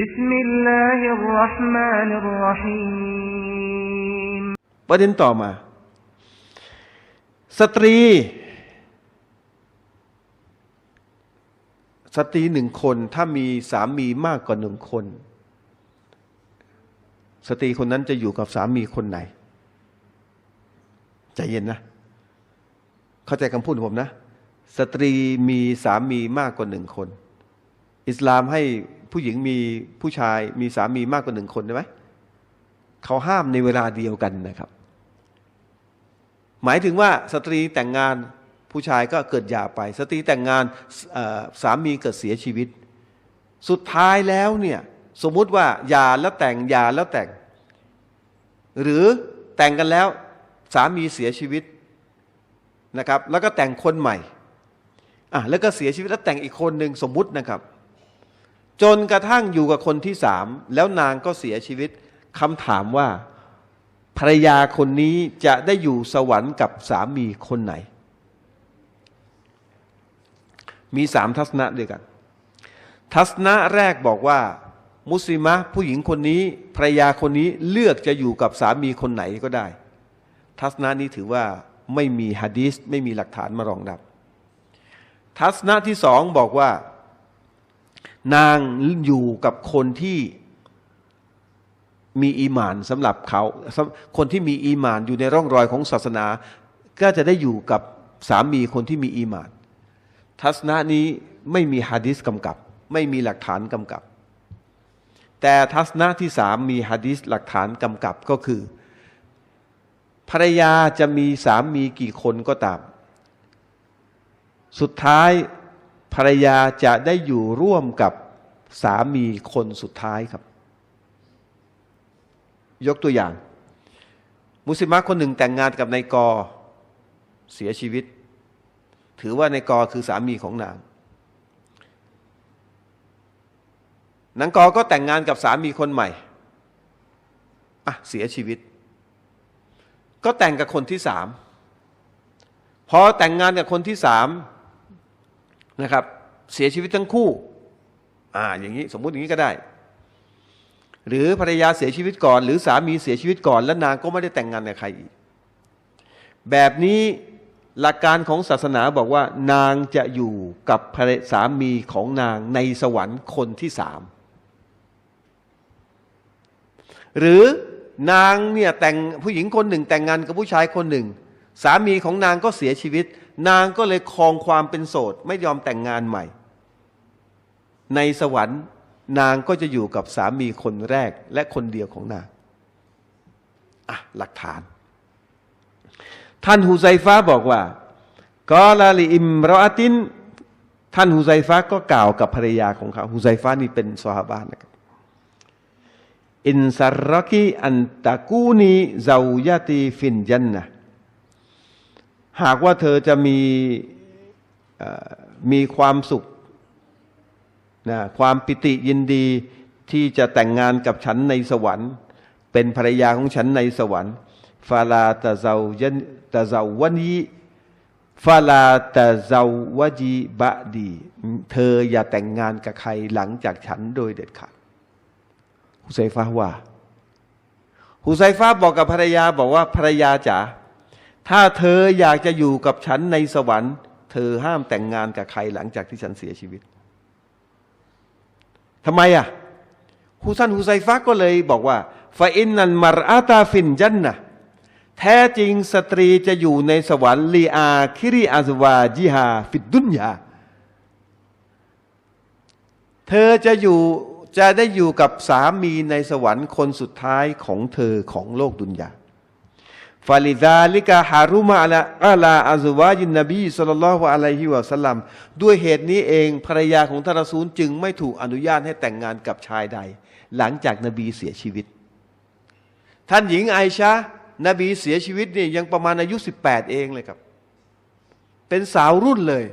بسم الله الرحمن الرحيم ประเด็นต่อมา สตรี สตรีหนึ่งคนถ้ามีสามีมากกว่าหนึ่งคน สตรีคนนั้นจะอยู่กับสามีคนไหน ใจเย็นนะ เข้าใจคำพูดของผมนะ สตรีมีสามีมากกว่าหนึ่งคน อิสลามให้ ผู้หญิงมีผู้ชายมีสามีมากกว่าหนึ่งคนได้ไหมเขาห้ามในเวลาเดียวกันนะครับ หมายถึงว่าสตรีแต่งงานผู้ชายก็เกิดหย่าไป สตรีแต่งงานสามีเกิดเสียชีวิต สุดท้ายแล้วเนี่ยสมมุติว่าหย่าแล้วแต่งหย่าแล้วแต่ง หรือแต่งกันแล้วสามีเสียชีวิตนะครับ แล้วก็แต่งคนใหม่อะแล้วก็เสียชีวิตแล้วแต่งอีกคนหนึ่งสมมุตินะครับ จนกระทั่งอยู่กับคนที่สาม แล้วนางก็เสียชีวิตคำถามว่า ภรรยาคนนี้จะได้อยู่สวรรค์กับสามีคนไหน มีสามทัศนะด้วยกัน ทัศนะแรกบอกว่า มุสลิมะผู้หญิงคนนี้ภรรยาคนนี้เลือกจะอยู่กับสามีคนไหนก็ได้ ทัศนะนี้ถือว่าไม่มีฮะดีษไม่มีหลักฐานมารองรับ ทัศนะที่สองบอกว่า นางอยู่กับคนที่มีอีหมานสำหรับเขา คนที่มีอีหมานอยู่ในร่องรอยของศาสนา ก็จะได้อยู่กับสามีคนที่มีอีหมาน ทัศนะนี้ไม่มีฮะดิษกำกับ ไม่มีหลักฐานกำกับ แต่ทัศนะที่สามมีฮะดิษหลักฐานกำกับก็คือ ภรรยาจะมีสามีกี่คนก็ตาม สุดท้าย ภรรยาจะได้อยู่ร่วมกับสามีคนสุดท้ายครับ ยกตัวอย่าง มุสลิมะคนหนึ่งแต่งงานกับนายกอเสียชีวิต ถือว่านายกอคือสามีของนางนางกอก็แต่งงานกับสามีคนใหม่อะเสียชีวิต ก็แต่งกับคนที่สามพอแต่งงานกับคนที่สาม นะครับ เสียชีวิตทั้งคู่ อ่าอย่างนี้สมมุติอย่างนี้ก็ได้ หรือภรรยาเสียชีวิตก่อน หรือสามีเสียชีวิตก่อน แล้วนางก็ไม่ได้แต่งงานกับใครอีก แบบนี้หลักการของศาสนาบอกว่า นางจะอยู่กับภรรยสามีของนางในสวรรค์คนที่สามหรือนางเนี่ยแต่งผู้หญิงคนหนึ่งแต่งงานกับผู้ชายคนหนึ่ง สามีของนางก็เสียชีวิต นางก็เลยครองความเป็นโสด ไม่ยอมแต่งงานใหม่ ในสวรรค์นางก็จะอยู่กับสามีคนแรกและคนเดียวของนางอะหลักฐาน ท่านฮุไซฟ้าบอกว่ากอลาลิอิมรอติน ท่านฮุไซฟ้าก็กล่าวกับภรรยาของเขาฮุไซฟ้านี่เป็นซอฮาบานนะครับอินซารกีอันตะกูนีซาวยาตีฟินจันนะ หากว่าเธอจะมีมีความสุขนะความปิติยินดีที่จะแต่งงานกับฉันในสวรรค์ เป็นภรรยาของฉันในสวรรค์ฟาลาตะเซายันตะเซาวันยีฟาลาตะเซาวจีบะดี เธออย่าแต่งงานกับใครหลังจากฉันโดยเด็ดขาดฮุไซฟ้าว่าฮุไซฟ้าบอกกับภรรยาบอกว่าภรรยาจ๋า ถ้าเธออยากจะอยู่กับฉันในสวรรค์ เธอห้ามแต่งงานกับใครหลังจากที่ฉันเสียชีวิตทำไมอะฮุซันฮุไซฟ้าก็เลยบอกว่าฟาอินนันมารอาตาฟินจันนะแท้จริงสตรีจะอยู่ในสวรรค์ลีอาคิริอาซวาจิฮาฟิดดุนยาเธอจะอยู่จะได้อยู่กับสามีในสวรรค์คนสุดท้ายของเธอของโลกดุนยา ฟาลิดาลิกาฮารุมาอัลอัลาอัซวาจินนบีสุลลัลลอฮุอะลัยฮิวะสัลลัมด้วยเหตุนี้เองภรรยาของท่านรอซูลจึงไม่ถูกอนุญาตให้แต่งงานกับชายใด หลังจากนบีเสียชีวิต ท่านหญิงไอชานบีเสียชีวิตเนี่ยยังประมาณอายุ 18 เองเลยครับ เป็นสาวรุ่นเลย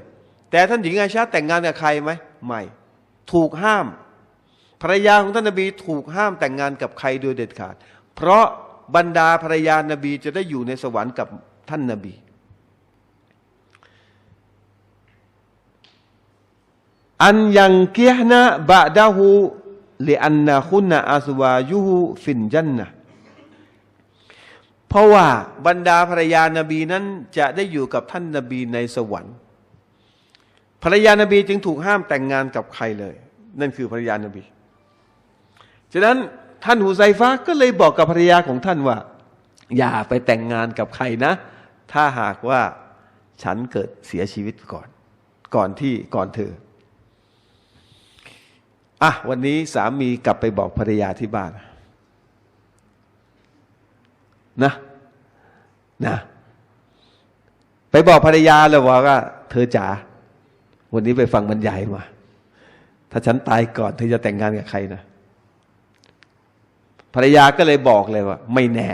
แต่ท่านหญิงไอชาแต่งงานกับใครไหมไม่ถูกห้ามภรรยาของท่านนบีถูกห้ามแต่งงานกับใครโดยเด็ดขาด เพราะ บรรดาภรรยานบีจะได้อยู่ในสวรรค์กับท่านนบี อันยังเกียนะบะดาหูเลอันนาคุณนาอาสวายุหุฟินจันนะเพราะว่าบรรดาภรรยานาบีนั้นจะได้อยู่กับท่านนาบีในสวรรค์ภรรยานาบีจึงถูกห้ามแต่งงานกับใครเลย นั่นคือภรรยานาบีฉะนั้น ท่านหูไซฟ้าก็เลยบอกกับภรรยาของท่านว่า อย่าไปแต่งงานกับใครนะ ถ้าหากว่าฉันเกิดเสียชีวิตก่อน ก่อนที่ก่อนเธออะวันนี้สามีกลับไปบอกภรรยาที่บ้านนะนะไปบอกภรรยาเลยว่าเธอจ๋าวันนี้ไปฟังบรรยายมา ถ้าฉันตายก่อนเธอจะแต่งงานกับใครนะ ภรรยาก็เลยบอกเลยว่า ไม่แน่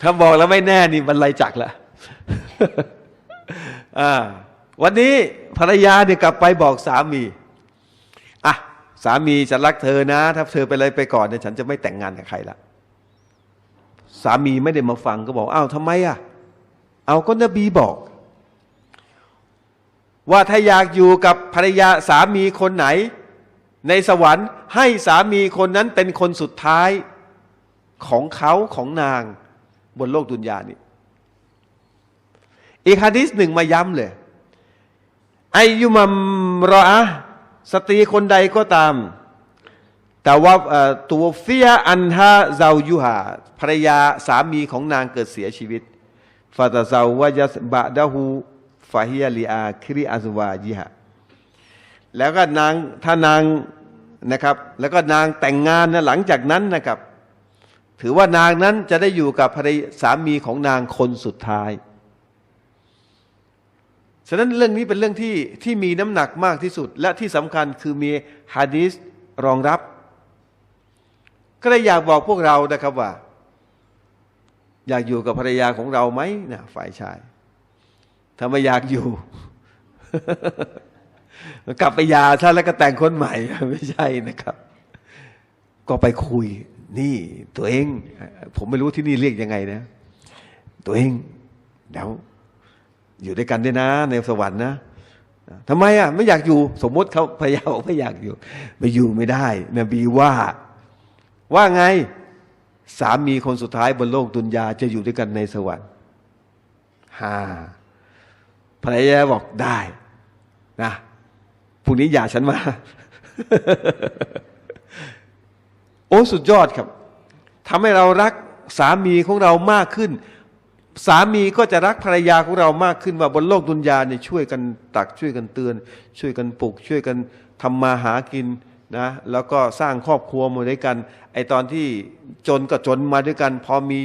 ถ้าบอกแล้วไม่แน่นี่บรรลัยจักละวันนี้ภรรยาเนี่ยกลับไปบอกสามีอะสามีฉันรักเธอนะ ถ้าเธอไปเลยไปก่อนเนี่ยฉันจะไม่แต่งงานกับใครละสามีไม่ได้มาฟังก็บอกอ้าวทำไมอะ เอาก็นบีบอก ว่าถ้าอยากอยู่กับภรรยาสามีคนไหน ในสวรรค์ให้สามีคนนั้นเป็นคนสุดท้ายของเขาของนางบนโลกดุนยานี่อีกฮะดิษหนึ่งมาย้ำเลยอายุมัมรออะสตรีคนใดก็ตาม แต่ว่าตัวเฟียอันฮาเซายูฮาภรรยาสามีของนางเกิดเสียชีวิตฟาตาเซาวะยัสบะดะฮูฟาฮิยาลีอาคริอัซวาจิฮะ แล้วก็นางถ้านางนะครับ แล้วก็นางแต่งงานนะหลังจากนั้นนะครับ ถือว่านางนั้นจะได้อยู่กับภรรยาสามีของนางคนสุดท้ายฉะนั้นเรื่องนี้เป็นเรื่องที่ที่มีน้ำหนักมากที่สุด และที่สำคัญคือมีฮะดีษรองรับ ก็เลยอยากบอกพวกเรานะครับว่า อยากอยู่กับภรรยาของเราไหมนะฝ่ายชายถ้าไม่อยากอยู่ กลับไปยาท่านแล้วก็แต่งคนใหม่ไม่ใช่นะครับ ก็ไปคุย นี่ ตัวเอง ผมไม่รู้ที่นี่เรียกยังไงนะ ตัวเองเดี๋ยวอยู่ด้วยกันด้วยนะ ในสวรรค์นะทำไมอะ ไม่อยากอยู่ สมมติเขาพยายามบอกไม่อยากอยู่ไม่อยู่ไม่ได้ นบีว่า ว่าไง สามีคนสุดท้ายบนโลกดุนยาจะอยู่ด้วยกันในสวรรค์ฮ่าภรรยาบอกได้นะ พรุ่งนี้อย่าฉันมา โอ้สุดยอดครับทำให้เรารักสามีของเรามากขึ้น สามีก็จะรักภรรยาของเรามากขึ้นว่าบนโลกดุนยาเนี่ยช่วยกันตักช่วยกันเตือน ช่วยกันปลุกช่วยกันทำมาหากินนะแล้วก็สร้างครอบครัวมาด้วยกัน ไอตอนที่จนก็จนมาด้วยกัน พอมี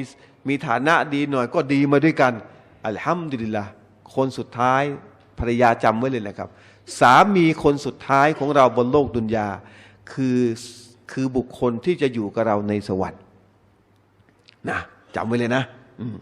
มีฐานะดีหน่อยก็ดีมาด้วยกัน อัลฮัมดุลิลละคนสุดท้ายภรรยาจำไว้เลยนะครับ สามีคนสุดท้ายของเราบนโลกดุนยา คือคือบุคคลที่จะอยู่กับเราในสวรรค์นะจำไว้เลยนะ อืม